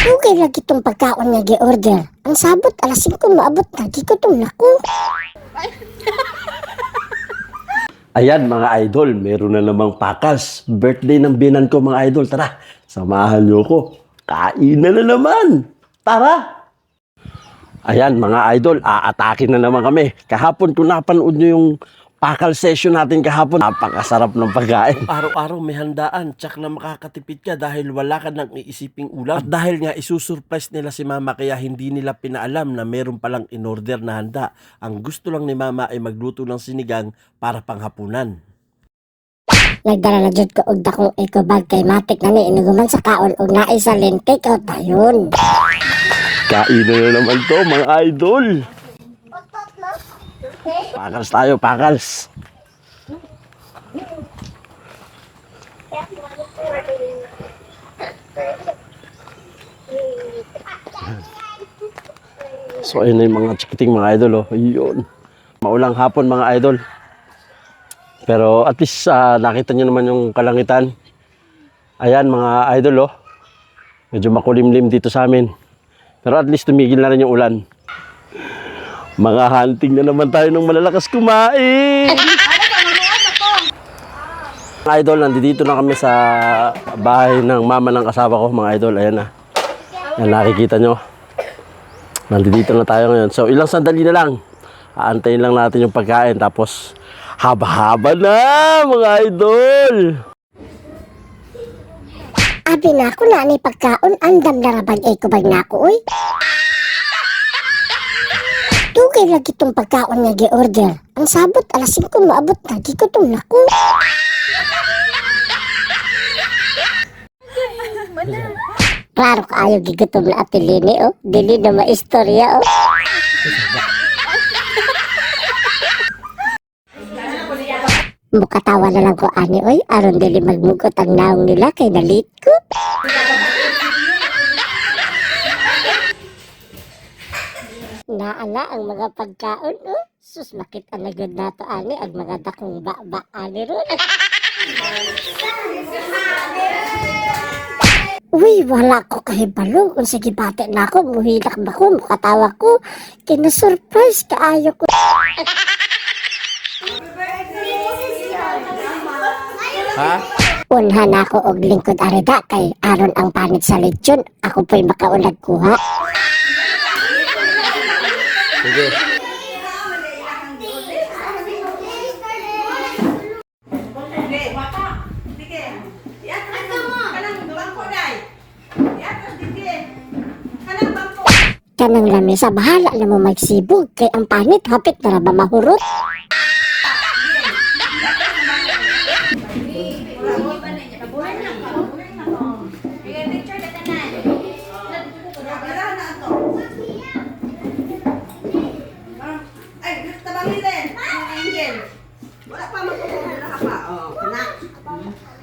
Okay lagi itong pagkaon nga gi-order. Ang sabot, alas 5 maabot na. Di ko itong naku. Ayan mga idol, meron na namang pakas. Birthday ng binan ko mga idol. Tara, samahan niyo ko. Kainan na naman. Tara! Ayan mga idol, aatakin na naman kami. Kahapon kung napanood nyo yung pakal session natin kahapon, napakasarap ng pagkain. Araw-araw may handaan, tsak na makakatipid ka dahil wala ka nang iisiping ulam. At dahil nga isusurprise nila si mama kaya hindi nila pinaalam na meron palang in-order na handa. Ang gusto lang ni mama ay magluto ng sinigang para panghapunan. Nagdala na jud ko og dakong eco bag kay matik na ni inuguman sa kaon og naisalin take out dayon. Kainan na naman to, mga idol. Pakals tayo, pakals. So, ayun na yung mga chikiting mga idol, oh. Ayun. Maulang hapon, mga idol. Pero at least ah, nakita nyo naman yung kalangitan. Ayan, mga idol, oh. Medyo makulimlim dito sa amin. Pero at least tumigil na rin yung ulan. Mga hunting na naman tayo ng malalakas kumain. Mga idol, nandito na kami sa bahay ng mama ng asawa ko, mga idol. Ayan na. Yan, nakikita nyo. Nandito na tayo ngayon. So, ilang sandali na lang. Aantayin lang natin yung pagkain. Tapos, haba-haba na, mga idol. Abi na ako na ni pagkaon andam na rabag eco bag na ako oy. Dugay lagi itong pagkaon nga gi-order. Ang sabot, alas 5 maabot na. Di ko itong naku. Klaro kaayo gigutom na ati Lini, oh. Dili na maistorya, oh. Mukatawa na lang ko ani, oy. Aron dili magmugot ang naong nila kay dalit ko. Naala ang mga pagkaon, oh. Sus, makita na gud nato ani ang mga dakong ba-ba ani ron. Uy, wala ko kahibalo. Kung sige bate na ako, muhilak ba ko, mukatawa ko. Kina-surprise kaayo ko. Ha? Unha na ako og lingkod arida kay aron ang panit sa lechon. Ako po'y makaunag kuha. Sige. Kanang lamesa, bahala na mo magsibog. Kay ang panit, hapit na ba mahurot?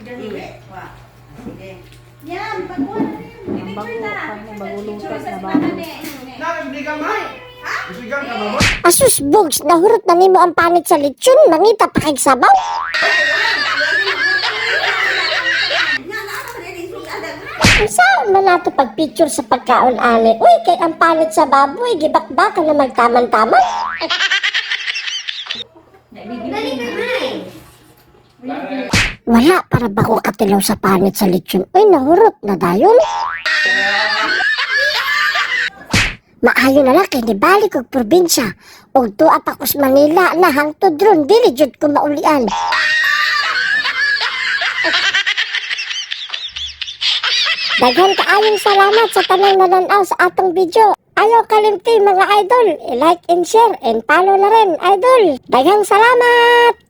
Sige. Wa. Sige. Yan, pagkuha na rin. Picture na. Picture sa simbahan Asus, bugs, nahurot na nimo ang panit sa lechon. Mangita pa kay sabaw. Saan man nato pagpicture sa pagkaon ani? Uy, kay ang panit sa baboy, gibakbakan na magtaman-taman. Wala para ba ko katilaw sa panit sa lechon? Uy, nahurot na dayon. Maayo na lang kay ni balik og probinsya. Og tuwa pa Manila na hangtod ron dili jud ko maulian. Daghan kaayong salamat sa tanang nananaw sa atong video. Ayaw kalimti mga idol, i-like and share and follow na rin idol. Daghang salamat!